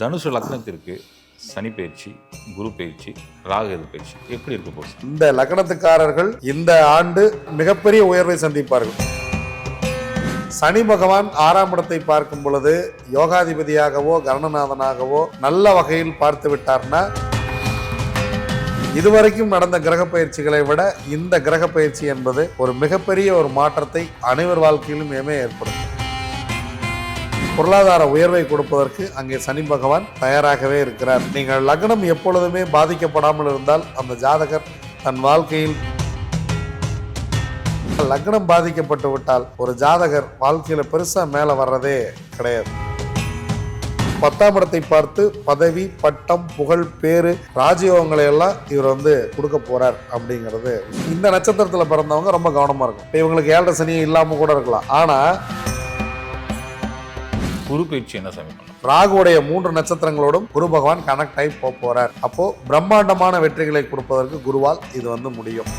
தனுசு லக்னத்திற்கு சனி பயிற்சி குரு பயிற்சி ராகு பயிற்சி எப்படி இருக்க போகுது? இந்த லக்னத்துக்காரர்கள் இந்த ஆண்டு மிகப்பெரிய உயர்வை சந்திப்பார்கள். சனி பகவான் ஆறாம் இடத்தை பார்க்கும் பொழுது யோகாதிபதியாகவோ கரணநாதனாகவோ நல்ல வகையில் பார்த்து விட்டார்னா இதுவரைக்கும் நடந்த கிரக பயிற்சிகளை விட இந்த கிரக பயிற்சி என்பது ஒரு மிகப்பெரிய ஒரு மாற்றத்தை அனைவர் வாழ்க்கையிலும் ஏமே ஏற்படும் பொருளாதார உயர்வை கொடுப்பதற்கு அங்கே சனி பகவான் தயாராகவே இருக்கிறார். நீங்கள் லக்னம் எப்பொழுதுமே பாதிக்கப்படாமல் இருந்தால் அந்த ஜாதகர் தன் வாழ்க்கையில் லக்னம் பாதிக்கப்பட்டு விட்டால் ஒரு ஜாதகர் வாழ்க்கையில பெருசா மேல வர்றதே கிடையாது. பத்தாம் இடத்தை பார்த்து பதவி பட்டம் புகழ் பேரு ராஜயோகங்களை எல்லாம் இவர் வந்து கொடுக்க போறார் அப்படிங்கிறது. இந்த நட்சத்திரத்துல பிறந்தவங்க ரொம்ப கவனமா இருக்கும் இவங்களுக்கு ஏழரை சனி இல்லாம கூட இருக்கலாம். ஆனா குரு பயிற்சி என்ன சாமி ராகுடைய மூன்று நட்சத்திரங்களோடும் குரு பகவான் கனெக்ட் ஆகி போக போறார். அப்போ பிரம்மாண்டமான வெற்றிகளை கொடுப்பதற்கு குருவால் இது வந்து முடியும்.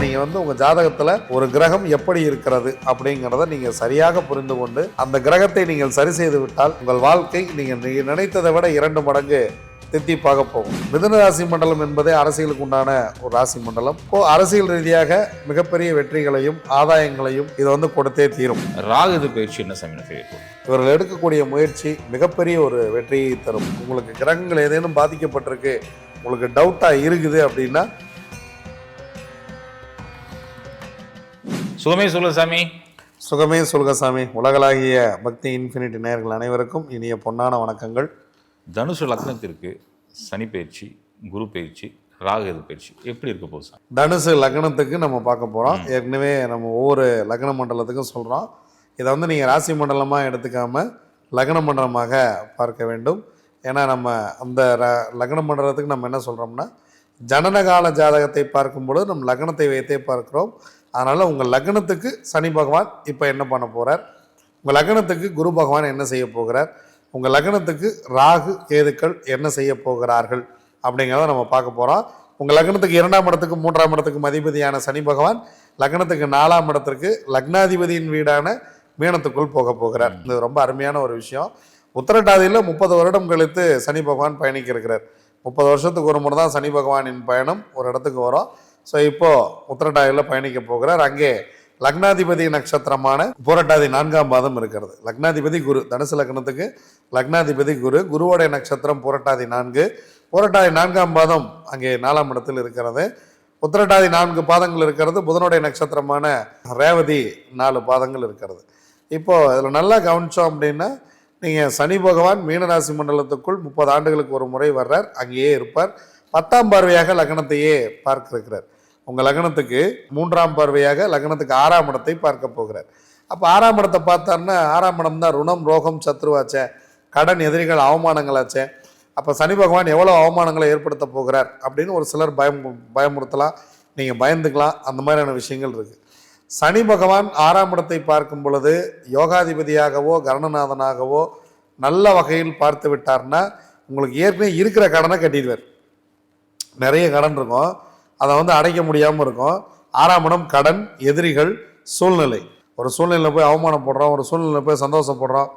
நீங்க வந்து உங்க ஜாதகத்துல ஒரு கிரகம் எப்படி இருக்கிறது அப்படிங்கிறத நீங்க சரியாக புரிந்து கொண்டு அந்த கிரகத்தை நீங்கள் சரி செய்து விட்டால் உங்கள் வாழ்க்கை நீங்கள் நீங்க நினைத்ததை விட இரண்டு மடங்கு தித்திப்பாக போகும் மிதுன ராசி மண்டலம் என்பதே அரசியலுக்கு உண்டான ஒரு ராசி மண்டலம். அரசியல் ரீதியாக மிகப்பெரிய வெற்றிகளையும் ஆதாயங்களையும் இது வந்து கொடுத்தே தீரும். ராகு எது பயிற்சி என்ன சாமி செய்ய போகுது இவர்கள் எடுக்கக்கூடிய முயற்சி மிகப்பெரிய ஒரு வெற்றியை தரும். உங்களுக்கு கிரகங்கள் ஏதேனும் பாதிக்கப்பட்டிருக்கு உங்களுக்கு டவுட்டாக இருக்குது அப்படின்னா சுகமே சொல்லு சாமி. சுகமே சுல்கசாமி உலகளாகிய பக்தி இன்ஃபினிட்டி நேயர்கள் அனைவருக்கும் இனிய பொன்னான வணக்கங்கள். தனுசு லக்னத்திற்கு சனி பயிற்சி குரு பயிற்சி ராகு பயிற்சி. எப்படி இருக்க போகுது சாமி தனுசு லக்னத்துக்கு நம்ம பார்க்க போகிறோம் ஏற்கனவே நம்ம ஒவ்வொரு லக்ன மண்டலத்துக்கும் சொல்கிறோம் இதை வந்து நீங்கள் ராசி மண்டலமாக எடுத்துக்காம லக்ன மண்டலமாக பார்க்க வேண்டும். ஏன்னா நம்ம அந்த ர- லக்ன மண்டலத்துக்கு நம்ம என்ன சொல்கிறோம்னா ஜனனகால ஜாதகத்தை பார்க்கும்பொழுது நம்ம லக்னத்தை வைத்தே பார்க்குறோம். அதனால் உங்கள் லக்னத்துக்கு சனி பகவான் இப்போ என்ன பண்ண போகிறார் உங்கள் லக்னத்துக்கு குரு பகவான் என்ன செய்ய போகிறார்? உங்கள் லக்னத்துக்கு ராகு கேதுக்கள் என்ன செய்ய போகிறார்கள் அப்படிங்கிறத நம்ம பார்க்க போகிறோம் உங்கள் லக்னத்துக்கு இரண்டாம் இடத்துக்கு மூன்றாம் இடத்துக்கு அதிபதியான சனி பகவான் லக்னத்துக்கு நாலாம் இடத்திற்கு லக்னாதிபதியின் வீடான மீனத்துக்குள் போக போகிறார். இது ரொம்ப அருமையான ஒரு விஷயம். உத்தரட்டாதியில் முப்பது வருடம் கழித்து சனி பகவான் பயணிக்க இருக்கிறார் முப்பது வருஷத்துக்கு ஒரு முறை தான் சனி பகவானின் பயணம் ஒரு இடத்துக்கு வரும். ஸோ இப்போ உத்தரட்டாதியில் பயணிக்க போகிறார். அங்கே லக்னாதிபதி நட்சத்திரமான புரட்டாதி நான்காம் பாதம் இருக்கிறது. லக்னாதிபதி குரு தனுசு லக்னத்துக்கு லக்னாதிபதி குரு குருவோடைய நட்சத்திரம் புரட்டாதி நான்கு. புரட்டாதி நான்காம் பாதம் அங்கே நாலாம் இடத்தில் இருக்கிறது. உத்திரட்டாதி நான்கு பாதங்கள் இருக்கிறது. புதனுடைய நட்சத்திரமான ரேவதி நாலு பாதங்கள் இருக்கிறது. இப்போது இதில் நல்லா கவனித்தோம் அப்படின்னா நீங்கள் சனி பகவான் மீனராசி மண்டலத்துக்குள் முப்பது ஆண்டுகளுக்கு ஒரு முறை வர்றார். அங்கேயே இருப்பார். பத்தாம் பார்வையாக லக்னத்தையே பார்க்கிருக்கிறார். உங்கள் லக்னத்துக்கு மூன்றாம் பார்வையாக லக்னத்துக்கு ஆறாம் இடத்தை பார்க்க போகிறார். அப்போ ஆறாம் இடத்தை பார்த்தாருன்னா ஆறாம் இடம் தான் ருணம் ரோகம் சத்ருவாச்சே கடன் எதிரிகள் அவமானங்களாச்சே. அப்போ சனி பகவான் எவ்வளோ அவமானங்களை ஏற்படுத்த போகிறார் அப்படின்னு ஒரு சிலர் பயம் பயமுறுத்தலாம். நீங்கள் பயந்துக்கலாம். அந்த மாதிரியான விஷயங்கள் இருக்குது சனி பகவான் ஆறாம் இடத்தை பார்க்கும் பொழுது யோகாதிபதியாகவோ கரணநாதனாகவோ நல்ல வகையில் பார்த்து விட்டார்னா உங்களுக்கு ஏற்கனவே இருக்கிற கடனை கட்டிடுவார். நிறைய கடன் இருக்கும். அதை வந்து அடைக்க முடியாமல் இருக்கும். ஆறாம் இடம் கடன் எதிரிகள் சூழ்நிலை. ஒரு சூழ்நிலையில் போய் அவமானப்படுறோம் ஒரு சூழ்நிலையில் போய் சந்தோஷப்படுறோம்.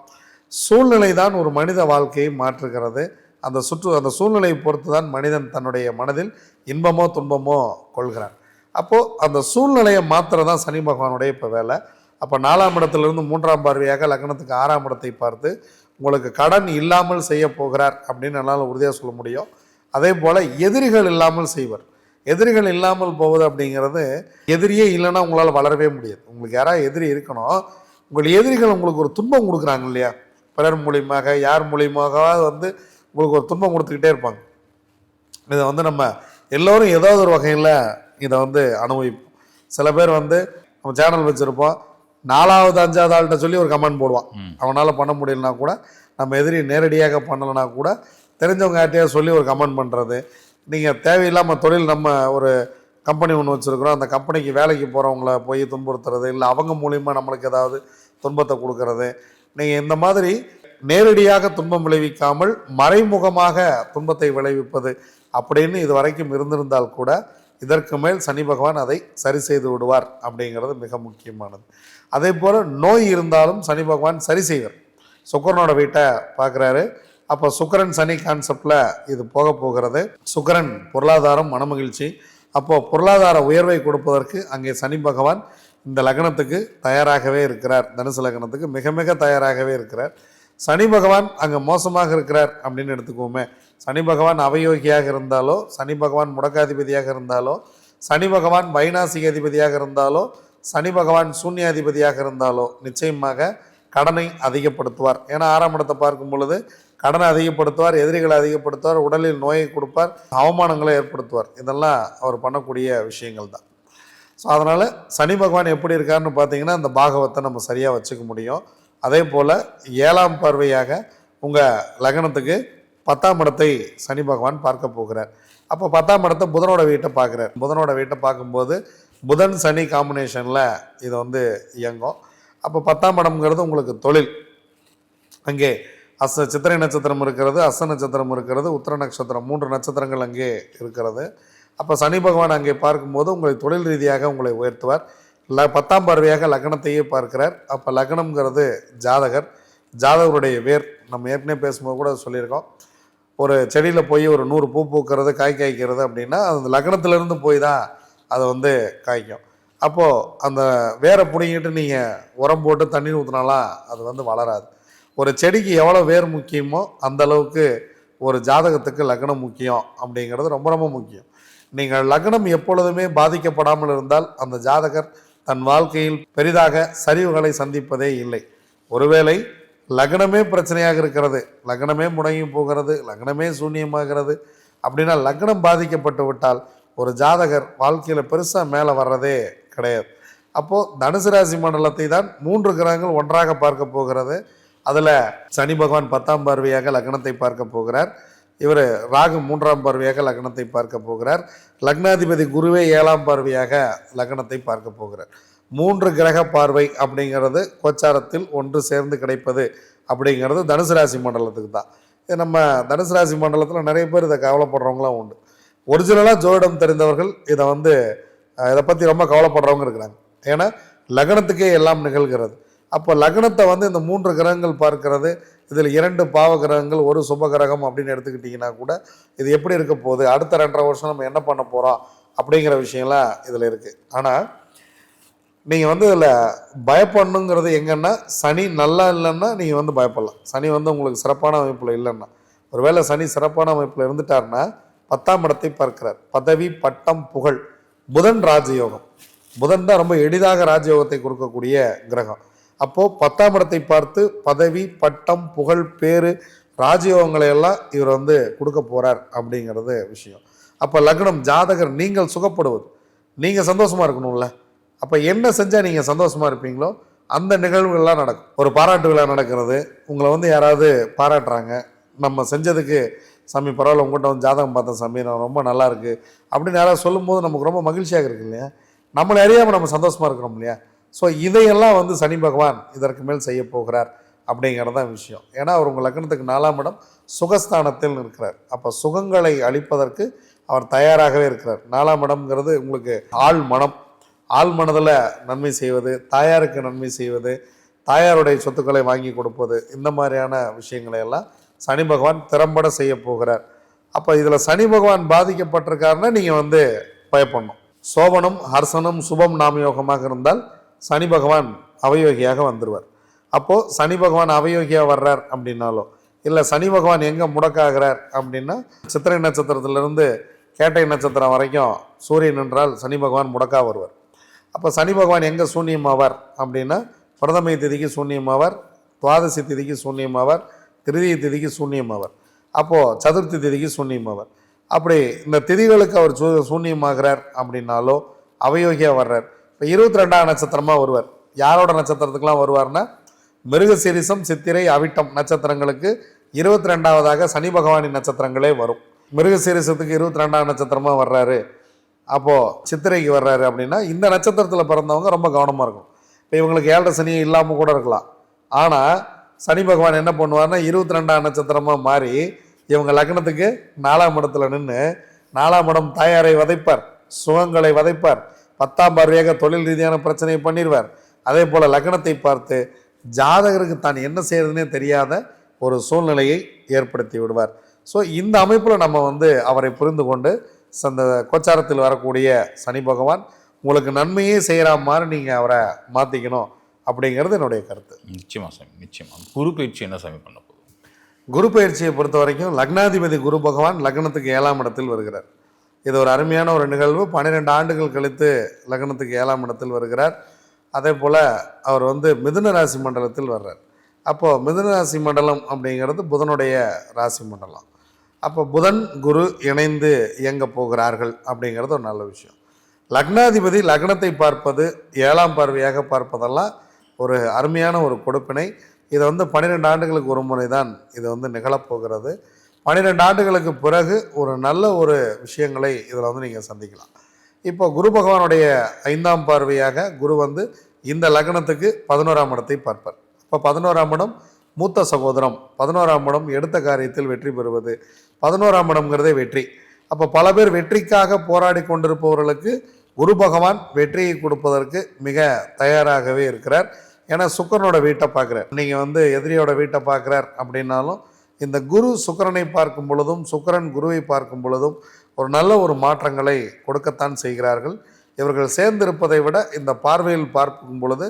சூழ்நிலை தான் ஒரு மனித வாழ்க்கையை மாற்றுகிறது. அந்த சுற்று அந்த சூழ்நிலையை பொறுத்து தான் மனிதன் தன்னுடைய மனதில் இன்பமோ துன்பமோ கொள்கிறான். அப்போது அந்த சூழ்நிலையை மாத்திரம் தான் சனி பகவானுடைய இப்போ வேலை. அப்போ நாலாம் இடத்துலேருந்து மூன்றாம் பார்வையாக லக்னத்துக்கு ஆறாம் இடத்தை பார்த்து உங்களுக்கு கடன் இல்லாமல் செய்ய போகிறார் அப்படின்னு என்னால் உறுதியாக சொல்ல முடியும். அதே போல் எதிரிகள் இல்லாமல் செய்வர். எதிரிகள் இல்லாமல் போவது அப்படிங்கிறது எதிரியே இல்லைன்னா உங்களால் வளரவே முடியாது. உங்களுக்கு யாராவது எதிரி இருக்கணும். உங்கள் எதிரிகள் உங்களுக்கு ஒரு துன்பம் கொடுக்குறாங்க இல்லையா? பிறர் மூலியமாக யார் மூலியமாக வந்து உங்களுக்கு ஒரு துன்பம் கொடுத்துக்கிட்டே இருப்பாங்க. இதை வந்து நம்ம எல்லோரும் ஏதாவது ஒரு வகையில் இதை வந்து அனுபவிப்போம். சில பேர் வந்து நம்ம சேனல் வச்சுருப்போம். நாலாவது அஞ்சாவது ஆள்கிட்ட சொல்லி ஒரு கமெண்ட் போடுவான். அவனால் பண்ண முடியலனா கூட நம்ம எதிரி நேரடியாக பண்ணலைனா கூட தெரிஞ்சவங்க யார்ட்டையாவது சொல்லி ஒரு கமெண்ட் பண்ணுறது நீங்கள் தேவையில்லாமல் தொழில் நம்ம ஒரு கம்பெனி ஒன்று வச்சுருக்குறோம். அந்த கம்பெனிக்கு வேலைக்கு போகிறவங்கள போய் துன்புறுத்துறது இல்லை அவங்க மூலியமாக நம்மளுக்கு ஏதாவது துன்பத்தை கொடுக்கறது. நீங்கள் இந்த மாதிரி நேரடியாக துன்பம் விளைவிக்காமல் மறைமுகமாக துன்பத்தை விளைவிப்பது அப்படின்னு இது வரைக்கும் இருந்திருந்தால் கூட இதற்கு மேல் சனி பகவான் அதை சரி செய்து விடுவார் அப்படிங்கிறது மிக முக்கியமானது. அதே போல் நோய் இருந்தாலும் சனி பகவான் சரி செய்வார். சுக்கரனோட வீட்டை பார்க்குறாரு. அப்போ சுக்கரன் சனி கான்செப்டில் இது போக போகிறது. சுக்கரன் பொருளாதாரம் மனமகிழ்ச்சி. அப்போது பொருளாதார உயர்வை கொடுப்பதற்கு அங்கே சனி பகவான் இந்த லக்னத்துக்கு தயாராகவே இருக்கிறார். தனுசு லக்னத்துக்கு மிக மிக தயாராகவே இருக்கிறார். சனி பகவான் அங்கே மோசமாக இருக்கிறார் அப்படின்னு எடுத்துக்குவோமே. சனி பகவான் அவயோகியாக இருந்தாலோ சனி பகவான் முடக்காதிபதியாக இருந்தாலோ சனி பகவான் வைநாசிக அதிபதியாக இருந்தாலோ சனி பகவான் சூன்யாதிபதியாக இருந்தாலோ நிச்சயமாக கடனை அதிகப்படுத்துவார். ஏன்னா ஆறாம் இடத்தை பார்க்கும் பொழுது கடனை அதிகப்படுத்துவார் எதிரிகளை அதிகப்படுத்துவார் உடலில் நோயை கொடுப்பார் அவமானங்களை ஏற்படுத்துவார். இதெல்லாம் அவர் பண்ணக்கூடிய விஷயங்கள் தான். ஸோ அதனால் சனி பகவான் எப்படி இருக்காருன்னு பார்த்தீங்கன்னா அந்த பாகவத்தை நம்ம சரியாக வச்சுக்க முடியும். அதே போல் ஏழாம் பார்வையாக உங்கள் லக்னத்துக்கு பத்தாம் இடத்தை சனி பகவான் பார்க்க போகிறார். அப்போ பத்தாம் இடத்தை புதனோட வீட்டை பார்க்குறார். புதனோட வீட்டை பார்க்கும்போது புதன் சனி காம்பினேஷனில் இது வந்து இயங்கும். அப்போ பத்தாம் இடம்ங்கிறது உங்களுக்கு தொழில். அங்கே அச சித்திரை நட்சத்திரம் இருக்கிறது அச நட்சத்திரம் இருக்கிறது உத்திர நட்சத்திரம் மூன்று நட்சத்திரங்கள் அங்கே இருக்கிறது. அப்போ சனி பகவான் அங்கே பார்க்கும்போது உங்களை தொழில் ரீதியாக உங்களை உயர்த்துவார். ல பத்தாம் பார்வையாக லக்னத்தையே பார்க்கிறார். அப்போ லக்னம்ங்கிறது ஜாதகர். ஜாதகருடைய வேர் நம்ம ஏற்கனவே பேசும்போது கூட சொல்லியிருக்கோம். ஒரு செடியில் போய் ஒரு நூறு பூ பூக்கிறது காய் காய்க்கிறது அப்படின்னா அந்த லக்னத்திலேருந்து போய் தான் அதை வந்து காய்க்கும். அப்போது அந்த வேரை பிடிங்கிட்டு நீங்கள் உரம் போட்டு தண்ணி ஊற்றினாலாம் அது வந்து வளராது. ஒரு செடிக்கு எவ்வளோ வேர் முக்கியமோ அந்த அளவுக்கு ஒரு ஜாதகத்துக்கு லக்னம் முக்கியம் அப்படிங்கிறது ரொம்ப ரொம்ப முக்கியம். நீங்கள் லக்னம் எப்பொழுதுமே பாதிக்கப்படாமல் இருந்தால் அந்த ஜாதகர் தன் வாழ்க்கையில் பெரிதாக சரிவுகளை சந்திப்பதே இல்லை. ஒருவேளை லக்னமே பிரச்சனையாக இருக்கிறது லக்னமே முடங்கி போகிறது லக்னமே சூன்யமாகிறது அப்படின்னா லக்னம் பாதிக்கப்பட்டு விட்டால் ஒரு ஜாதகர் வாழ்க்கையில் பெருசாக மேலே வர்றதே கிடையாது. அப்போது தனுசு ராசி மண்டலத்தை தான் மூன்று கிரகங்கள் ஒன்றாக பார்க்க போகிறது. அதில் சனி பகவான் பத்தாம் பார்வையாக லக்னத்தை பார்க்க போகிறார். இவர் ராகு மூன்றாம் பார்வையாக லக்னத்தை பார்க்க போகிறார். லக்னாதிபதி குருவே ஏழாம் பார்வையாக லக்னத்தை பார்க்க போகிறார். மூன்று கிரக பார்வை அப்படிங்கிறது கோச்சாரத்தில் ஒன்று சேர்ந்து கிடைப்பது அப்படிங்கிறது தனுசு ராசி மண்டலத்துக்கு தான். இது நம்ம தனுசு ராசி மண்டலத்தில் நிறைய பேர் இதை கவலைப்படுறவங்களாம் உண்டு. ஒரிஜினலாக ஜோதிடம் தெரிந்தவர்கள் இதை வந்து இதை பற்றி ரொம்ப கவலைப்படுறவங்க இருக்கிறாங்க. ஏன்னா லக்னத்துக்கே எல்லாம் நிகழ்கிறது. அப்போ லக்னத்தை வந்து இந்த மூன்று கிரகங்கள் பார்க்கிறது. இதில் இரண்டு பாவ கிரகங்கள் ஒரு சுப கிரகம் அப்படின்னு எடுத்துக்கிட்டிங்கன்னா கூட இது எப்படி இருக்க போகுது? அடுத்த ரெண்டரை வருஷம் நம்ம என்ன பண்ண போகிறோம் அப்படிங்கிற விஷயம்லாம் இதில் இருக்குது ஆனால் நீங்கள் வந்து இதில் பயப்படணுங்கிறது எங்கன்னா சனி நல்லா இல்லைன்னா நீங்கள் வந்து பயப்படலாம். சனி வந்து உங்களுக்கு சிறப்பான அமைப்பில் இல்லைன்னா. ஒருவேளை சனி சிறப்பான அமைப்பில் இருந்துட்டார்னா பத்தாம் இடத்தை பார்க்கிறார். பதவி பட்டம் புகழ். புதன் ராஜயோகம். புதன் தான் ரொம்ப எளிதாக ராஜயோகத்தை கொடுக்கக்கூடிய கிரகம். அப்போது பத்தாம் இடத்தை பார்த்து பதவி பட்டம் புகழ் பேரு ராஜயோகங்களை எல்லாம் இவர் வந்து கொடுக்க போகிறார் அப்படிங்கிறது விஷயம். அப்போ லக்னம் ஜாதகர் நீங்கள் சுகப்படுவது. நீங்கள் சந்தோஷமாக இருக்கணும்ல. அப்போ என்ன செஞ்சால் நீங்கள் சந்தோஷமாக இருப்பீங்களோ அந்த நிகழ்வுகள்லாம் நடக்கும். ஒரு பாராட்டு விழா நடக்கிறது. உங்களை வந்து யாராவது பாராட்டுறாங்க. நம்ம செஞ்சதுக்கு சாமி பரவாயில்ல உங்கள்கிட்ட வந்து ஜாதகம் பார்த்தேன் சாமி நான் ரொம்ப நல்லா இருக்குது அப்படின்னு யாராவது சொல்லும்போது நமக்கு ரொம்ப மகிழ்ச்சியாக இருக்கு இல்லையா? நம்மளை அறியாமல் நம்ம சந்தோஷமாக இருக்கிறோம் இல்லையா? ஸோ இதையெல்லாம் வந்து சனி பகவான் இதற்கு மேல் செய்ய போகிறார் அப்படிங்கிறது தான் விஷயம். ஏன்னா அவர் உங்கள் லக்னத்துக்கு நாலாம் இடம் சுகஸ்தானத்தில் இருக்கிறார் அப்போ சுகங்களை அளிப்பதற்கு அவர் தயாராகவே இருக்கிறார். நாலாம் இடம்ங்கிறது உங்களுக்கு ஆள் மனம். ஆள் மனதில் நன்மை செய்வது தாயாருக்கு நன்மை செய்வது தாயாருடைய சொத்துக்களை வாங்கி கொடுப்பது இந்த மாதிரியான விஷயங்களை எல்லாம் சனி பகவான் திறம்பட செய்ய போகிறார். அப்போ இதில் சனி பகவான் பாதிக்கப்பட்டிருக்காருன்னா நீங்கள் வந்து பயப்படணும். சோபனம் ஹர்சனம் சுபம் நாமயோகமாக இருந்தால் சனி பகவான் அவயோகியாக வந்துடுவார் அப்போது சனி பகவான் அவயோகியாக வர்றார் அப்படின்னாலோ இல்லை சனி பகவான் எங்கே முடக்காகிறார் அப்படின்னா சித்திரை நட்சத்திரத்திலிருந்து கேட்டை நட்சத்திரம் வரைக்கும் சூரியன் என்றால் சனி பகவான் முடக்கா வருவார். அப்போ சனி பகவான் எங்கே சூன்யமாவார் அப்படின்னா பிரதமை திதிக்கு சூன்யமாவார் துவாதசி திதிக்கு சூன்யமாவார் திருதிய திதிக்கு சூன்யமாவார். அப்போது சதுர்த்தி திதிக்கு சூன்யமாவார். அப்படி இந்த திதிகளுக்கு அவர் சூ சூன்யமாகிறார் அப்படின்னாலோ அவயோகியாக வர்றார். இப்போ இருபத்தி ரெண்டாம் நட்சத்திரமாக வருவார். யாரோட நட்சத்திரத்துக்கெலாம் வருவார்னா மிருகசீரிசம் சித்திரை அவிட்டம் நட்சத்திரங்களுக்கு இருபத்தி ரெண்டாவதாக சனி பகவானின் நட்சத்திரங்களே வரும். மிருகசீரிசத்துக்கு இருபத்தி ரெண்டாம் நட்சத்திரமாக வர்றாரு. அப்போது சித்திரைக்கு வர்றாரு அப்படின்னா இந்த நட்சத்திரத்தில் பிறந்தவங்க ரொம்ப கவனமாக இருக்கும் இப்போ இவங்களுக்கு ஏழரை சனி இல்லாமல் கூட இருக்கலாம். ஆனால் சனி பகவான் என்ன பண்ணுவார்னா இருபத்தி ரெண்டாம் நட்சத்திரமாக மாறி இவங்க லக்னத்துக்கு நாலாம் இடத்துல நின்று நாலாம் இடம் தாயாரை வதைப்பார் சுகங்களை வதைப்பார். பத்தாம் பார்வையாக தொழில் ரீதியான பிரச்சனையை பண்ணிடுவார் அதே போல் லக்னத்தை பார்த்து ஜாதகருக்கு தான் என்ன செய்யறதுனே தெரியாத ஒரு சூழ்நிலையை ஏற்படுத்தி விடுவார். ஸோ இந்த அமைப்பில் நம்ம வந்து அவரை புரிந்து கொண்டு அந்த கோச்சாரத்தில் வரக்கூடிய சனி பகவான் உங்களுக்கு நன்மையே செய்கிற மாதிரி நீங்கள் அவரை மாற்றிக்கணும் அப்படிங்கிறது என்னுடைய கருத்து. நிச்சயமா சாமி நிச்சயமா. குரு பயிற்சி என்ன சாமி பண்ண போகுது? குரு பயிற்சியை பொறுத்த வரைக்கும் லக்னாதிபதி குரு பகவான் லக்னத்துக்கு ஏழாம் இடத்தில் வருகிறார். இது ஒரு அருமையான ஒரு நிகழ்வு. பன்னிரெண்டு ஆண்டுகள் கழித்து லக்னத்துக்கு ஏழாம் இடத்தில் வருகிறார். அதே போல் அவர் வந்து மிதுன ராசி மண்டலத்தில் வர்றார். அப்போது மிதுன ராசி மண்டலம் அப்படிங்கிறது புதனுடைய ராசி மண்டலம். அப்போ புதன் குரு இணைந்து இயங்க போகிறார்கள் அப்படிங்கிறது ஒரு நல்ல விஷயம். லக்னாதிபதி லக்னத்தை பார்ப்பது ஏழாம் பார்வையாக பார்ப்பதெல்லாம் ஒரு அருமையான ஒரு கொடுப்பினை. இதை வந்து பன்னிரெண்டு ஆண்டுகளுக்கு ஒரு முறை தான் இது வந்து நிகழப்போகிறது பன்னிரெண்டு ஆண்டுகளுக்கு பிறகு ஒரு நல்ல ஒரு விஷயங்களை இதில் வந்து நீங்கள் சந்திக்கலாம். இப்போ குரு பகவானுடைய ஐந்தாம் பார்வையாக குரு வந்து இந்த லக்னத்துக்கு பதினோராம் இடத்தை பார்ப்பார். இப்போ பதினோராம் இடம் மூத்த சகோதரம் பதினோராம் இடம் எடுத்த காரியத்தில் வெற்றி பெறுவது பதினோராம் இடம்ங்கிறதே வெற்றி. அப்போ பல பேர் வெற்றிக்காக போராடி கொண்டிருப்பவர்களுக்கு குரு பகவான் வெற்றியை கொடுப்பதற்கு மிக தயாராகவே இருக்கிறார். ஏன்னா சுக்கரனோட வீட்டை பார்க்குறார். நீங்கள் வந்து எதிரியோட வீட்டை பார்க்குறார் அப்படின்னாலும் இந்த குரு சுக்கரனை பார்க்கும் பொழுதும் சுக்கரன் குருவை பார்க்கும் பொழுதும் ஒரு நல்ல ஒரு மாற்றங்களை கொடுக்கத்தான் செய்கிறார்கள். இவர்கள் சேர்ந்திருப்பதை விட இந்த பார்வையில் பார்க்கும் பொழுது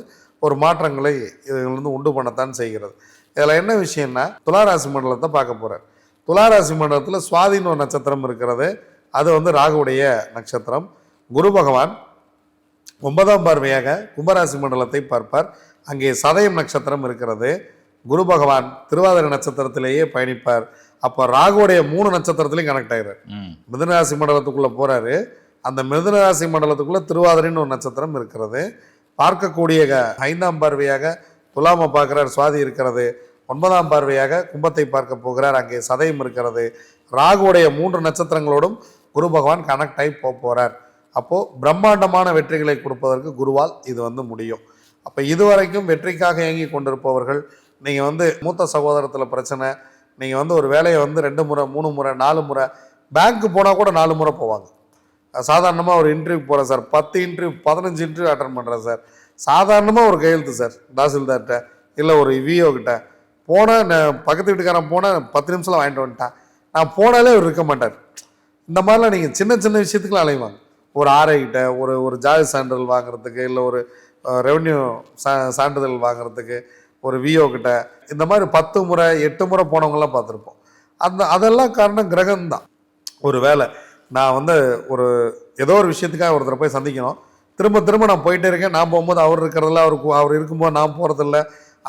ஒரு மாற்றங்களை இவர்கள் வந்து உண்டு பண்ணத்தான் செய்கிறது. இதில் என்ன விஷயம்னா துளாராசி மண்டலத்தை பார்க்க போகிறார் துளாராசி மண்டலத்தில் சுவாதின்னு ஒரு நட்சத்திரம் இருக்கிறது. அது வந்து ராகுவுடைய நட்சத்திரம். குரு பகவான் ஒன்பதாம் பார்வையாக கும்பராசி மண்டலத்தை பார்ப்பார். அங்கே சதயம் நட்சத்திரம் இருக்கிறது. குரு பகவான் திருவாதிரை நட்சத்திரத்திலேயே பயணிப்பார். அப்போ ராகுவுடைய மூணு நட்சத்திரத்திலையும் கனெக்ட் ஆகிறார் மிதுனராசி மண்டலத்துக்குள்ளே போகிறாரு அந்த மிதுனராசி மண்டலத்துக்குள்ளே திருவாதிரைன்னு ஒரு நட்சத்திரம் இருக்கிறது. பார்க்கக்கூடிய ஐந்தாம் பார்வையாக துலாமை பார்க்குறார் சுவாதி இருக்கிறது. ஒன்பதாம் பார்வையாக கும்பத்தை பார்க்க போகிறார். அங்கே சதயம் இருக்கிறது. ராகுவுடைய மூன்று நட்சத்திரங்களோடும் குரு பகவான் கனெக்ட் ஆகி போக போகிறார் அப்போது பிரம்மாண்டமான வெற்றிகளை கொடுப்பதற்கு குருவால் இது வந்து முடியும். அப்போ இதுவரைக்கும் வெற்றிக்காக இயங்கி கொண்டிருப்பவர்கள் நீங்கள் வந்து மூத்த சகோதரத்தில் பிரச்சனை நீங்கள் வந்து ஒரு வேலையை வந்து ரெண்டு முறை மூணு முறை நாலு முறை பேங்க்கு போனால் கூட நாலு முறை போவாங்க. சாதாரணமாக ஒரு இன்டர்வியூ போகிறேன் சார். பத்து இன்டர்வியூ பதினஞ்சு இன்டர்வியூ அட்டன் பண்ணுறேன் சார். சாதாரணமாக ஒரு கையெழுத்து சார் தாசில்தார்கிட்ட இல்லை ஒரு விஓ கிட்ட. போனால் நான் பக்கத்து வீட்டுக்காரன் போனால் பத்து நிமிஷத்தில் வாங்கிட்டு வந்துட்டேன். நான் போனாலே அவர் இருக்க மாட்டார். இந்த மாதிரிலாம் நீங்கள் சின்ன சின்ன விஷயத்துக்குலாம் அலைவாங்க. ஒரு ஆர்ஐ ஒரு ஒரு ஜாதி சான்றிதழ் வாங்குறதுக்கு இல்லை ஒரு ரெவன்யூ சா சான்றிதழ் வாங்குறதுக்கு ஒரு விஓ கிட்ட. இந்த மாதிரி பத்து முறை எட்டு முறை போனவங்களாம் பார்த்துருப்போம். அந்த அதெல்லாம் காரணம் கிரகம்தான். ஒரு வேலை நான் வந்து ஒரு ஏதோ ஒரு விஷயத்துக்காக ஒருத்தரை போய் சந்திக்கணும். திரும்ப திரும்ப நான் போயிட்டே இருக்கேன். நான் போகும்போது அவர் இருக்கிறதில்ல அவர் அவர் இருக்கும்போது நான் போகிறதில்ல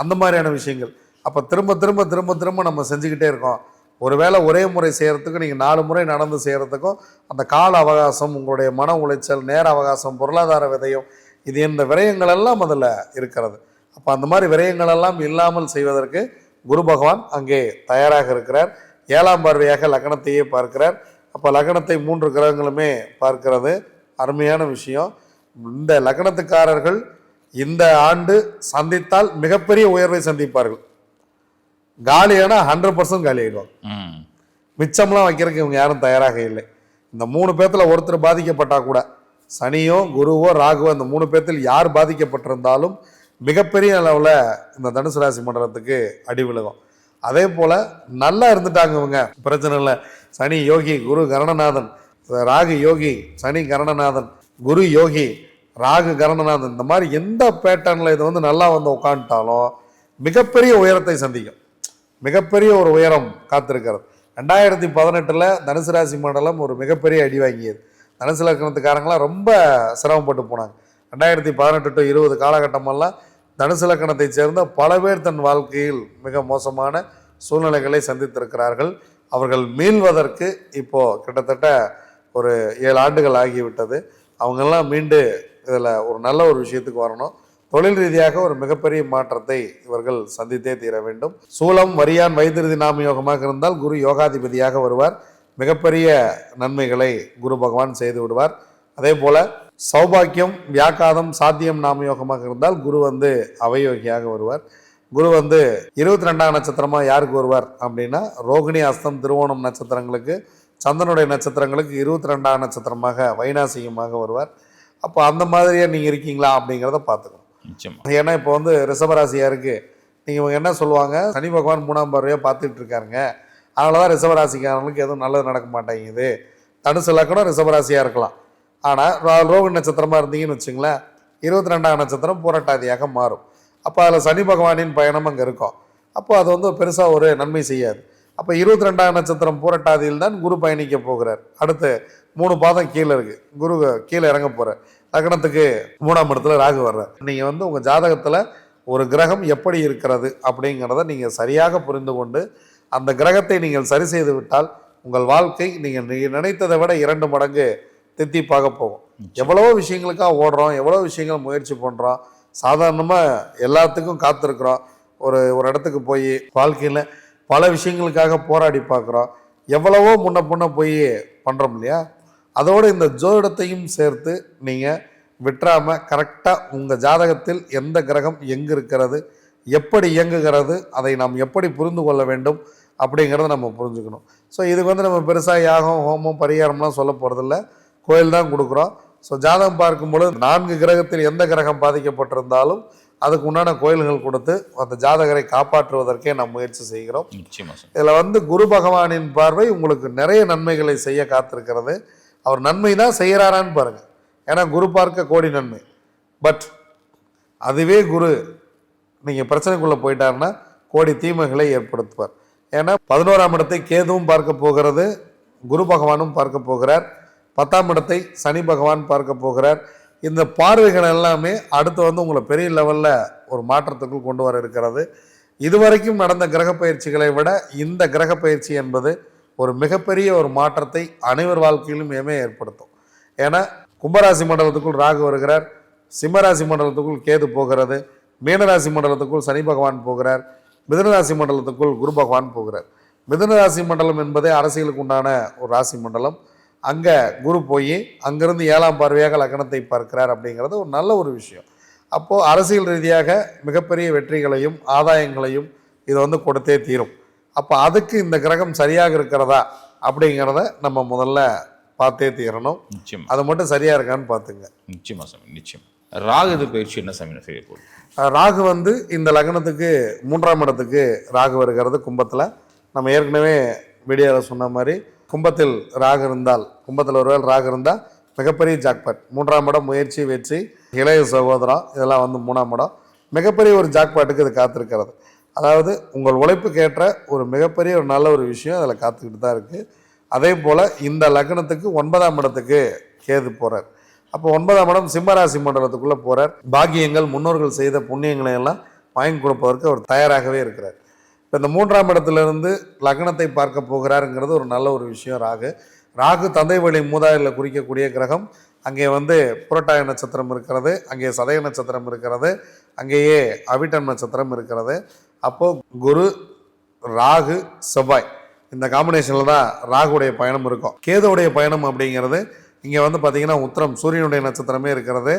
அந்த மாதிரியான விஷயங்கள். அப்போ திரும்ப திரும்ப திரும்ப திரும்ப நம்ம செஞ்சுக்கிட்டே இருக்கோம். ஒரு வேளை ஒரே முறை செய்கிறதுக்கும் நீங்கள் நாலு முறை நடந்து செய்கிறதுக்கும் அந்த கால அவகாசம் உங்களுடைய மன உளைச்சல் நேர அவகாசம் பொருளாதார விதயம் இது இந்த விரயங்கள் எல்லாம் அதில் இருக்கிறது. அப்போ அந்த மாதிரி விரயங்கள் எல்லாம் இல்லாமல் செய்வதற்கு குரு பகவான் அங்கே தயாராக இருக்கிறார். ஏழாம் பார்வையாக லக்னத்தையே பார்க்கிறார். அப்போ லக்னத்தை மூன்று கிரகங்களுமே பார்க்கிறது. அருமையான விஷயம். இந்த லக்னத்துக்காரர்கள் இந்த ஆண்டு சந்தித்தால் மிகப்பெரிய உயர்வை சந்திப்பார்கள். காலியானா ஹண்ட்ரட் பர்சன்ட் காலி ஆயிடுவாங்க. ம். மிச்சம்லாம் வைக்கிறதுக்கு இவங்க யாரும் தயாராக இல்லை. இந்த மூணு பேர்த்துல ஒருத்தர் பாதிக்கப்பட்டா கூட சனியோ குருவோ ராகுவோ இந்த மூணு பேர்த்தில் யார் பாதிக்கப்பட்டிருந்தாலும் மிகப்பெரிய அளவில் இந்த தனுசு ராசி மண்டலத்துக்கு அடி விழுகும். அதே போல் நல்லா இருந்துட்டாங்க இவங்க. பிரச்சனை இல்லை. சனி யோகி குரு கரணநாதன். ராகு யோகி சனி கரணநாதன். குரு யோகி ராகு கரணநாதன். இந்த மாதிரி எந்த பேட்டர்னில் இது வந்து நல்லா வந்து உட்காந்துட்டாலும் மிகப்பெரிய உயரத்தை சந்திக்கும். மிகப்பெரிய ஒரு உயரம் காத்திருக்கிறது. ரெண்டாயிரத்தி பதினெட்டில் தனுசு ராசி மண்டலம் ஒரு மிகப்பெரிய அடி வாங்கியது. தனுசு லக்கணத்துக்காரங்களாம் ரொம்ப சிரமப்பட்டு போனாங்க. ரெண்டாயிரத்தி பதினெட்டு டு இருபது காலகட்டமெல்லாம் தனுசு லக்கணத்தை சேர்ந்த பல பேர் தன் வாழ்க்கையில் மிக மோசமான சூழ்நிலைகளை சந்தித்திருக்கிறார்கள். அவர்கள் மீள்வதற்கு இப்போது கிட்டத்தட்ட ஒரு ஏழு ஆண்டுகள் ஆகிவிட்டது. அவங்கெல்லாம் மீண்டு இதில் ஒரு நல்ல ஒரு விஷயத்துக்கு வரணும். தொழில் ரீதியாக ஒரு மிகப்பெரிய மாற்றத்தை இவர்கள் சந்தித்தே தீர வேண்டும். சூலம் வரியான் வைத்திருதி நாம யோகமாக இருந்தால் குரு யோகாதிபதியாக வருவார். மிகப்பெரிய நன்மைகளை குரு பகவான் செய்து விடுவார். அதே போல சௌபாக்கியம் வியாக்காதம் சாத்தியம் நாம யோகமாக இருந்தால் குரு வந்து அவயோகியாக வருவார். குரு வந்து இருபத்தி ரெண்டாம் நட்சத்திரமா யாருக்கு வருவார் அப்படின்னா ரோகிணி அஸ்தம் திருவோணம் நட்சத்திரங்களுக்கு சந்திரனுடைய நட்சத்திரங்களுக்கு இருபத்தி ரெண்டாம் நட்சத்திரமாக வைனாசிகமாக வருவார். அப்போ அந்த மாதிரியே நீங்கள் இருக்கீங்களா அப்படிங்கிறத பார்த்துக்கணும் நிச்சயமா. ஏன்னா இப்போ வந்து ரிஷபராசியாருக்கு நீங்கள் இவங்க என்ன சொல்லுவாங்க? சனி பகவான் மூணாம் பார்வையாக பார்த்துட்டு இருக்காருங்க. அதனால தான் ரிஷபராசிக்காரங்களுக்கு எதுவும் நல்லது நடக்க மாட்டேங்குது. தனுசு லக்கணம் ரிஷபராசியாக இருக்கலாம். ஆனால் ரோக நட்சத்திரமாக இருந்தீங்கன்னு வச்சுங்களேன் இருபத்தி ரெண்டாம் நட்சத்திரம் போராட்டாதியாக மாறும். அப்போ அதில் சனி பகவானின் பயணம் அங்கே இருக்கும். அப்போ அது வந்து பெருசாக ஒரு நன்மை செய்யாது. அப்போ இருபத்தி ரெண்டாம் நட்சத்திரம் பூரட்டாதியில் தான் குரு பயணிக்க போகிறார். அடுத்து மூணு பாதம் கீழே இருக்குது குரு கீழே இறங்க போகிறார் லக்னத்துக்கு மூணாம் இடத்துல ராகு வர்றார். நீங்கள் வந்து உங்கள் ஜாதகத்தில் ஒரு கிரகம் எப்படி இருக்கிறது அப்படிங்கிறத நீங்கள் சரியாக புரிந்து கொண்டு அந்த கிரகத்தை நீங்கள் சரி செய்து விட்டால் உங்கள் வாழ்க்கை நீங்கள் நினைத்ததை விட இரண்டு மடங்கு தித்திப்பாக போகும் எவ்வளவோ விஷயங்களுக்காக ஓடுறோம் எவ்வளோ விஷயங்கள் முயற்சி பண்ணுறோம் சாதாரணமாக எல்லாத்துக்கும் காத்திருக்கிறோம். ஒரு ஒரு இடத்துக்கு போய் வாழ்க்கையில் பல விஷயங்களுக்காக போராடி பார்க்குறோம். எவ்வளவோ முன்ன பின்ன போய் பண்ணுறோம் இல்லையா? அதோடு இந்த ஜோதிடத்தையும் சேர்த்து நீங்கள் விட்டுறாம கரெக்டாக உங்கள் ஜாதகத்தில் எந்த கிரகம் எங்கே இருக்கிறது எப்படி இயங்குகிறது அதை நாம் எப்படி புரிந்து கொள்ள வேண்டும் அப்படிங்கிறத நம்ம புரிஞ்சுக்கணும். ஸோ இதுக்கு வந்து நம்ம பெருசாக யாகம் ஹோமம் பரிகாரம்லாம் சொல்ல போகிறதில்ல கோயில் தான் கொடுக்குறோம். ஸோ ஜாதகம் பார்க்கும்பொழுது நான்கு கிரகத்தில் எந்த கிரகம் பாதிக்கப்பட்டிருந்தாலும் அதுக்கு உண்டான கோயில்கள் கொடுத்து அந்த ஜாதகரை காப்பாற்றுவதற்கே நாம் முயற்சி செய்கிறோம். இதில் வந்து குரு பகவானின் பார்வை உங்களுக்கு நிறைய நன்மைகளை செய்ய காத்திருக்கிறது. அவர் நன்மை தான் செய்கிறாரான்னு பாருங்க. ஏன்னா குரு பார்க்க கோடி நன்மை. பட் அதுவே குரு நீங்கள் பிரச்சனைக்குள்ளே போயிட்டாருன்னா கோடி தீமைகளை ஏற்படுத்துவார். ஏன்னா பதினோராம் இடத்தை கேதுவும் பார்க்க போகிறது குரு பகவானும் பார்க்க போகிறார். பத்தாம் இடத்தை சனி பகவான் பார்க்க போகிறார். இந்த பார்வைகள் எல்லாமே அடுத்து வந்து உங்களை பெரிய லெவலில் ஒரு மாற்றத்துக்குள் கொண்டு வர இருக்கிறது. இதுவரைக்கும் நடந்த கிரக பயிற்சிகளை விட இந்த கிரக பயிற்சி என்பது ஒரு மிகப்பெரிய ஒரு மாற்றத்தை அனைவர் வாழ்க்கையிலும் ஏற்படுத்தும். ஏன்னா கும்பராசி மண்டலத்துக்குள் ராகு வருகிறார் சிம்மராசி மண்டலத்துக்குள் கேது போகிறது மீனராசி மண்டலத்துக்குள் சனி பகவான் போகிறார் மிதனராசி மண்டலத்துக்குள் குரு பகவான் போகிறார். மிதனராசி மண்டலம் என்பதே அரசியலுக்கு உண்டான ஒரு ராசி மண்டலம். அங்கே குரு போய் அங்கிருந்து ஏழாம் பார்வையாக லக்னத்தை பார்க்கிறார் அப்படிங்கிறது ஒரு நல்ல ஒரு விஷயம். அப்போது அரசியல் ரீதியாக மிகப்பெரிய வெற்றிகளையும் ஆதாயங்களையும் இது வந்து கொடுத்தே தீரும். அப்போ அதுக்கு இந்த கிரகம் சரியாக இருக்கிறதா அப்படிங்கிறத நம்ம முதல்ல பார்த்தே தீரணும். நிச்சயமா. அது மட்டும் சரியாக இருக்கான்னு பார்த்துங்க. நிச்சயமா சாமி நிச்சயம். ராகு இது பயிற்சி என்ன சாமி செய்ய போகுது? ராகு வந்து இந்த லக்னத்துக்கு மூன்றாம் இடத்துக்கு ராகு வருகிறது கும்பத்தில். நம்ம ஏற்கனவே வீடியோவில் சொன்ன மாதிரி கும்பத்தில் ராகு இருந்தால் கும்பத்தில் ஒருவேள் ராகு இருந்தால் மிகப்பெரிய ஜாக்பாட் மூன்றாம் இடம் முயற்சி வெற்றி இளைய சகோதரம் இதெல்லாம் வந்து மூணாம் இடம். மிகப்பெரிய ஒரு ஜாக்பாட்டுக்கு இது காத்திருக்கிறது. அதாவது உங்கள் உழைப்புக்கேற்ற ஒரு மிகப்பெரிய ஒரு நல்ல ஒரு விஷயம் அதில் காத்துக்கிட்டு தான் இருக்குது அதே போல் இந்த லக்னத்துக்கு ஒன்பதாம் இடத்துக்கு கேது போகிறார் அப்போ ஒன்பதாம் இடம் சிம்மராசி மண்டலத்துக்குள்ளே போகிறார் பாக்கியங்கள் முன்னோர்கள் செய்த புண்ணியங்களை எல்லாம் வாங்கி கொடுப்பதற்கு அவர் தயாராகவே இருக்கிறார். இப்போ இந்த மூன்றாம் இடத்துலேருந்து லக்னத்தை பார்க்க போகிறாருங்கிறது ஒரு நல்ல ஒரு விஷயம் ராகு. ராகு தந்தை வழி மூதாதையில் குறிக்கக்கூடிய கிரகம். அங்கே வந்து புரட்டாய நட்சத்திரம் இருக்கிறது அங்கே சதய நட்சத்திரம் இருக்கிறது அங்கேயே அவிட்டன் நட்சத்திரம் இருக்கிறது. அப்போது குரு ராகு செவ்வாய் இந்த காம்பினேஷனில் தான் ராகுடைய பயணம் இருக்கும். கேதுவுடைய பயணம் அப்படிங்கிறது இங்கே வந்து பார்த்திங்கன்னா உத்திரம் சூரியனுடைய நட்சத்திரமே இருக்கிறது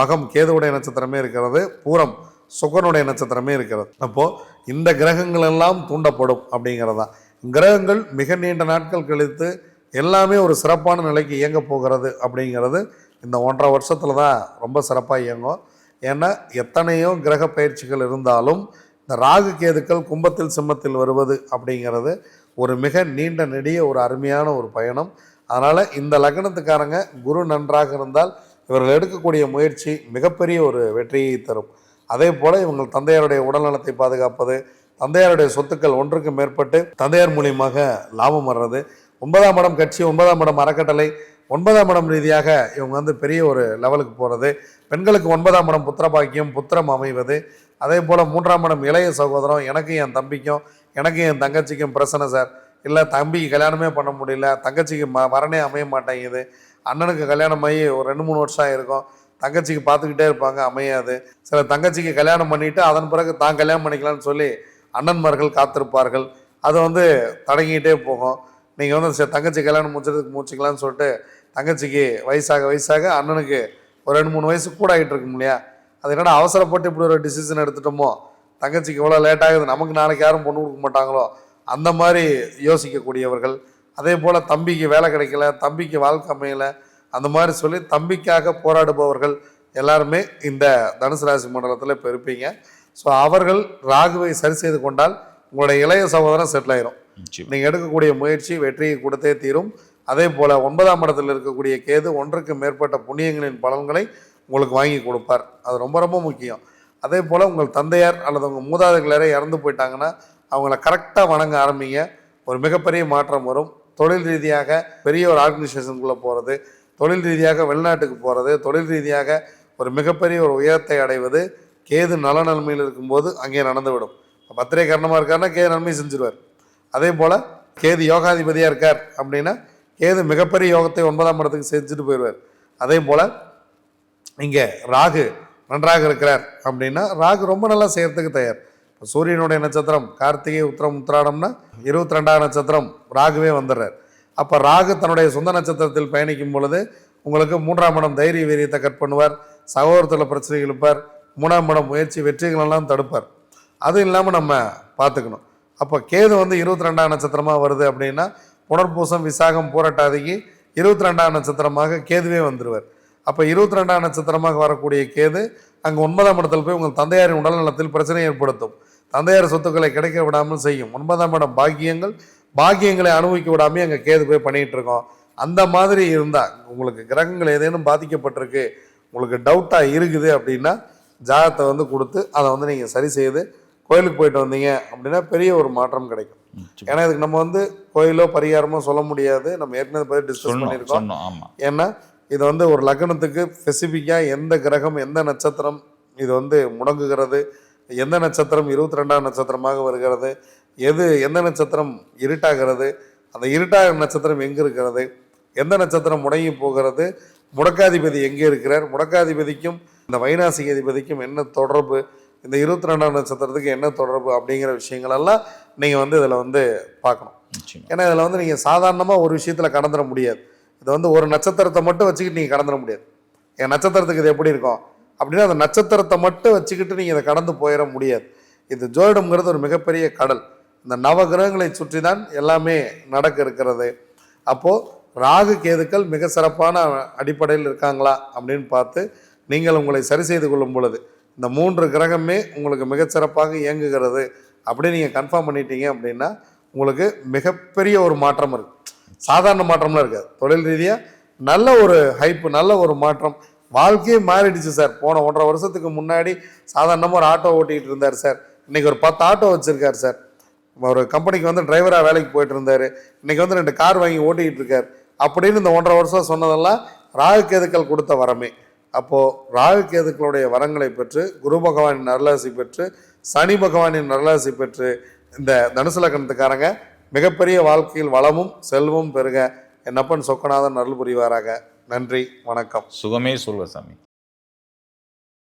மகம் கேதுவுடைய நட்சத்திரமே இருக்கிறது பூரம் சுக்கரனுடைய நட்சத்திரமே இருக்கிறது. அப்போது இந்த கிரகங்கள் எல்லாம் தூண்டப்படும் அப்படிங்கிறது. தான் கிரகங்கள் மிக நீண்ட நாட்கள் கழித்து எல்லாமே ஒரு சிறப்பான நிலைக்கு இயங்க போகிறது அப்படிங்கிறது இந்த ஒன்றரை வருஷத்தில் தான் ரொம்ப சிறப்பாக இயங்கும். ஏன்னா எத்தனையோ கிரக பயிற்சிகள் இருந்தாலும் இந்த ராகு கேதுக்கள் கும்பத்தில் சிம்மத்தில் வருவது அப்படிங்கிறது ஒரு மிக நீண்ட நெடிய ஒரு அருமையான ஒரு பயணம். அதனால் இந்த லக்னத்துக்காரங்க குரு நன்றாக இருந்தால் இவர்கள் எடுக்கக்கூடிய முயற்சி மிகப்பெரிய ஒரு வெற்றியை தரும். அதே போல் இவங்கள் தந்தையாருடைய உடல்நலத்தை பாதுகாப்பது தந்தையாருடைய சொத்துக்கள் ஒன்றுக்கு மேற்பட்டு தந்தையார் மூலியமாக லாபம் வர்றது. ஒன்பதாம் இடம் கட்சி ஒன்பதாம் இடம் அறக்கட்டளை ஒன்பதாம் இடம் ரீதியாக இவங்க வந்து பெரிய ஒரு லெவலுக்கு போகிறது பெண்களுக்கு ஒன்பதாம் இடம் புத்திர பாக்கியம் புத்திரம் அமைவது. அதே போல் மூன்றாம் இடம் இளைய சகோதரம் எனக்கும் என் தம்பிக்கும் எனக்கும் என் தங்கச்சிக்கும் பிரச்சனை சார். இல்லை தம்பிக்கு கல்யாணமே பண்ண முடியல தங்கச்சிக்கு ம வரனே அமைய மாட்டேங்குது. அண்ணனுக்கு கல்யாணம் ஆகி ஒரு ரெண்டு மூணு வருஷம் ஆகிருக்கும் தங்கச்சிக்கு பார்த்துக்கிட்டே இருப்பாங்க அமையாது. சில தங்கச்சிக்கு கல்யாணம் பண்ணிட்டு அதன் பிறகு தான் கல்யாணம் பண்ணிக்கலாம்னு சொல்லி அண்ணன்மார்கள் காத்திருப்பார்கள். அது வந்து தடங்கிட்டே போகும். நீங்கள் வந்து சரி தங்கச்சி கல்யாணம் முடிச்சதுக்கு முடிச்சுக்கலாம்னு சொல்லிட்டு தங்கச்சிக்கு வயசாக வயசாக அண்ணனுக்கு ஒரு ரெண்டு மூணு வயசு கூட ஆகிட்டு இருக்கும் இல்லையா? அது என்னடா அவசரப்பட்டு இப்படி ஒரு டிசிஷன் எடுத்துட்டோமோ? தங்கச்சிக்கு இவ்வளோ லேட் ஆகுது நமக்கு நாளைக்கு யாரும் பொண்ணு கொடுக்க மாட்டாங்களோ? அந்த மாதிரி யோசிக்கக்கூடியவர்கள். அதே போல் தம்பிக்கு வேலை கிடைக்கல தம்பிக்கு வாழ்க்கை அமையலை அந்த மாதிரி சொல்லி தம்பிக்காக போராடுபவர்கள் எல்லாருமே இந்த தனுசு ராசி மண்டலத்தில் இப்போ இருப்பீங்க. ஸோ அவர்கள் ராகுவை சரி செய்து கொண்டால் உங்களுடைய இளைய சகோதரன் செட்டில் ஆயிரும். நீங்கள் எடுக்கக்கூடிய முயற்சி வெற்றியை கொடுத்தே தீரும். அதே போல் ஒன்பதாம் இடத்தில் இருக்கக்கூடிய கேது ஒன்றுக்கு மேற்பட்ட புண்ணியங்களின் பலன்களை உங்களுக்கு வாங்கி கொடுப்பார். அது ரொம்ப ரொம்ப முக்கியம். அதே போல் உங்கள் தந்தையார் அல்லது உங்கள் மூதாதைகள் யாரே இறந்து போயிட்டாங்கன்னா அவங்கள கரெக்டாக வணங்க ஆரம்பிங்க. ஒரு மிகப்பெரிய மாற்றம் வரும். தொழில் ரீதியாக பெரிய ஒரு ஆர்கனைசேஷனுக்குள்ளே போகிறது தொழில் ரீதியாக வெளிநாட்டுக்கு போகிறது தொழில் ரீதியாக ஒரு மிகப்பெரிய ஒரு உயரத்தை அடைவது கேது நல நன்மையில் இருக்கும்போது அங்கே நடந்துவிடும். பத்திரை காரணமாக இருக்காருன்னா கேது நன்மை செஞ்சிருவார். அதே போல் கேது யோகாதிபதியாக இருக்கார் அப்படின்னா கேது மிகப்பெரிய யோகத்தை ஒன்பதாம் இடத்துக்கு செஞ்சுட்டு போயிடுவார். அதே போல் இங்கே ராகு நன்றாக இருக்கிறார் அப்படின்னா ராகு ரொம்ப நல்லா செய்கிறதுக்கு தயார். இப்போ சூரியனுடைய நட்சத்திரம் கார்த்திகை உத்திரம் உத்திராடம்னா இருபத்தி ரெண்டாம் நட்சத்திரம் ராகுவே வந்துடுறார். அப்போ ராகு தன்னுடைய சொந்த நட்சத்திரத்தில் பயணிக்கும் பொழுது உங்களுக்கு மூன்றாம் இடம் தைரிய வீரியத்தை கட் பண்ணுவார். சகோதரத்தில் பிரச்சனை இழுப்பார் மூணாம் இடம் முயற்சி வெற்றிகளெல்லாம் தடுப்பார். அதுவும் இல்லாமல் நம்ம பார்த்துக்கணும். அப்போ கேது வந்து இருபத்தி ரெண்டாம் நட்சத்திரமாக வருது அப்படின்னா புனர்பூசம் விசாகம் பூரட்டாதிக்கு இருபத்தி ரெண்டாம் நட்சத்திரமாக கேதுவே வந்துடுவார் அப்போ இருபத்தி ரெண்டாம் நட்சத்திரமாக வரக்கூடிய கேது அங்கே ஒன்பதாம் இடத்தில் போய் உங்கள் தந்தையாரின் உடல்நலத்தில் பிரச்சனை ஏற்படுத்தும். தந்தையார் சொத்துக்களை கிடைக்க விடாமல் செய்யும். ஒன்பதாம் இடம் பாக்கியங்கள் பாக்கியங்களை அனுபவிக்க விடாமல் அங்கே கேது போய் பண்ணிகிட்டு இருக்கோம். அந்த மாதிரி இருந்தால் உங்களுக்கு கிரகங்கள் ஏதேனும் பாதிக்கப்பட்டிருக்கு உங்களுக்கு டவுட்டாக இருக்குது அப்படின்னா ஜாதகத்தை வந்து கொடுத்து அதை வந்து நீங்கள் சரி செய்து கோயிலுக்கு போயிட்டு வந்தீங்க அப்படின்னா பெரிய ஒரு மாற்றம் கிடைக்கும். ஏன்னா இதுக்கு நம்ம வந்து கோயிலோ பரிகாரமோ சொல்ல முடியாது. நம்ம ஏற்கனவே பற்றி டிஸ்கஸ் பண்ணியிருக்கோம். ஏன்னா இது வந்து ஒரு லக்னத்துக்கு ஸ்பெசிஃபிக்காக எந்த கிரகம் எந்த நட்சத்திரம் இது வந்து முடங்குகிறது எந்த நட்சத்திரம் இருபத்தி ரெண்டாம் நட்சத்திரமாக வருகிறது எது எந்த நட்சத்திரம் இருட்டாகிறது அந்த இருட்டாக நட்சத்திரம் எங்கே இருக்கிறது எந்த நட்சத்திரம் முடங்கி போகிறது முடக்காதிபதி எங்கே இருக்கிறார் முடக்காதிபதிக்கும் இந்த வைநாசிக அதிபதிக்கும் என்ன தொடர்பு இந்த இருபத்தி ரெண்டாம் நட்சத்திரத்துக்கு என்ன தொடர்பு அப்படிங்கிற விஷயங்களெல்லாம் நீங்கள் வந்து இதில் வந்து பார்க்கணும். ஏன்னா இதில் வந்து நீங்கள் சாதாரணமாக ஒரு விஷயத்தில் கடந்துட முடியாது. இது வந்து ஒரு நட்சத்திரத்தை மட்டும் வச்சுக்கிட்டு நீங்கள் கடந்துட முடியாது. என் நட்சத்திரத்துக்கு இது எப்படி இருக்கும்? அப்படின்னா அந்த நட்சத்திரத்தை மட்டும் வச்சுக்கிட்டு நீங்கள் இதை கடந்து போயிட முடியாது. இது ஜோதிடம்ங்கிறது ஒரு மிகப்பெரிய கடல். இந்த நவ கிரகங்களை சுற்றி தான் எல்லாமே நடக்க இருக்கிறது அப்போது ராகு கேதுக்கள் மிக சிறப்பான அடிப்படையில் இருக்காங்களா அப்படின்னு பார்த்து நீங்கள் உங்களை சரி செய்து கொள்ளும் பொழுது இந்த மூன்று கிரகமே உங்களுக்கு மிகச்சிறப்பாக இயங்குகிறது அப்படின்னு நீங்கள் கன்ஃபார்ம் பண்ணிட்டீங்க அப்படின்னா உங்களுக்கு மிகப்பெரிய ஒரு மாற்றம் இருக்குது சாதாரண மாற்றம்லாம் இருக்காது. தொழில் ரீதியாக நல்ல ஒரு ஹைப்பு நல்ல ஒரு மாற்றம். வாழ்க்கையே மாறிடுச்சு சார். போன ஒன்றரை வருஷத்துக்கு முன்னாடி சாதாரணமாக ஒரு ஆட்டோ ஓட்டிகிட்டு இருந்தார் சார். இன்றைக்கி ஒரு பத்து ஆட்டோ வச்சுருக்கார் சார். ஒரு கம்பெனிக்கு வந்து டிரைவராக வேலைக்கு போயிட்டு இருந்தார் இன்றைக்கி வந்து ரெண்டு கார் வாங்கி ஓட்டிக்கிட்டு இருக்கார் அப்படின்னு இந்த ஒன்றரை வருஷம் சொன்னதெல்லாம் ராகு கேதுக்கள் கொடுத்த வரமே. அப்போது ராகு கேதுக்களுடைய வரங்களை பெற்று குரு பகவானின் நரலாசி பெற்று சனி பகவானின் நரலாசி பெற்று இந்த தனுசு லக்னத்துக்காரங்க மிகப்பெரிய வாழ்க்கையில் வளமும் செல்வம் பெருக என்னப்பன் சொக்கநாதன் அருள் புரிவாராக. நன்றி வணக்கம். சுகமே சொல்வ சாமி.